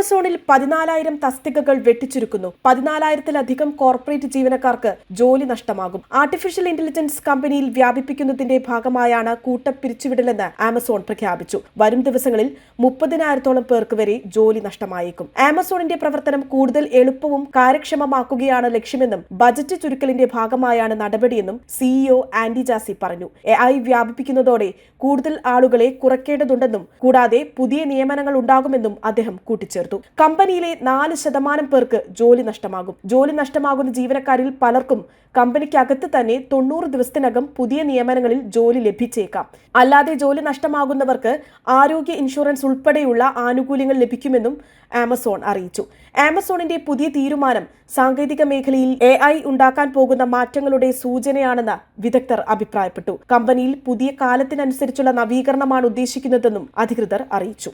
ആമസോണിൽ പതിനാലായിരം തസ്തികകൾ വെട്ടിച്ചുരുക്കുന്നു. പതിനാലായിരത്തിലധികം കോർപ്പറേറ്റ് ജീവനക്കാർക്ക് ജോലി നഷ്ടമാകും. ആർട്ടിഫിഷ്യൽ ഇന്റലിജൻസ് കമ്പനിയിൽ വ്യാപിപ്പിക്കുന്നതിന്റെ ഭാഗമായാണ് കൂട്ട പിരിച്ചുവിടലെന്ന് ആമസോൺ പ്രഖ്യാപിച്ചു. വരും ദിവസങ്ങളിൽ മുപ്പതിനായിരത്തോളം പേർക്ക് വരെ ജോലി നഷ്ടമായേക്കും. ആമസോണിന്റെ പ്രവർത്തനം കൂടുതൽ എളുപ്പവും കാര്യക്ഷമമാക്കുകയാണ് ലക്ഷ്യമെന്നും ബജറ്റ് ചുരുക്കലിന്റെ ഭാഗമായാണ് നടപടിയെന്നും സിഇഒ ആൻഡി ജാസി പറഞ്ഞു. എ ഐ വ്യാപിപ്പിക്കുന്നതോടെ കൂടുതൽ ആളുകളെ കുറയ്ക്കേണ്ടതുണ്ടെന്നും കൂടാതെ പുതിയ നിയമനങ്ങൾ ഉണ്ടാകുമെന്നും അദ്ദേഹം കൂട്ടിച്ചേർത്തു. കമ്പനിയിലെ നാല് ശതമാനം പേർക്ക് ജോലി നഷ്ടമാകും. ജോലി നഷ്ടമാകുന്ന ജീവനക്കാരിൽ പലർക്കും കമ്പനിക്കകത്ത് തന്നെ തൊണ്ണൂറ് ദിവസത്തിനകം പുതിയ നിയമനങ്ങളിൽ ജോലി ലഭിച്ചേക്കാം. അല്ലാതെ ജോലി നഷ്ടമാകുന്നവർക്ക് ആരോഗ്യ ഇൻഷുറൻസ് ഉൾപ്പെടെയുള്ള ആനുകൂല്യങ്ങൾ ലഭിക്കുമെന്നും ആമസോൺ അറിയിച്ചു. ആമസോണിന്റെ പുതിയ തീരുമാനം സാങ്കേതിക മേഖലയിൽ എ ഐ ഉണ്ടാക്കാൻ പോകുന്ന മാറ്റങ്ങളുടെ സൂചനയാണെന്ന് വിദഗ്ധർ അഭിപ്രായപ്പെട്ടു. കമ്പനിയിൽ പുതിയ കാലത്തിനനുസരിച്ചുള്ള നവീകരണമാണ് ഉദ്ദേശിക്കുന്നതെന്നും അധികൃതർ അറിയിച്ചു.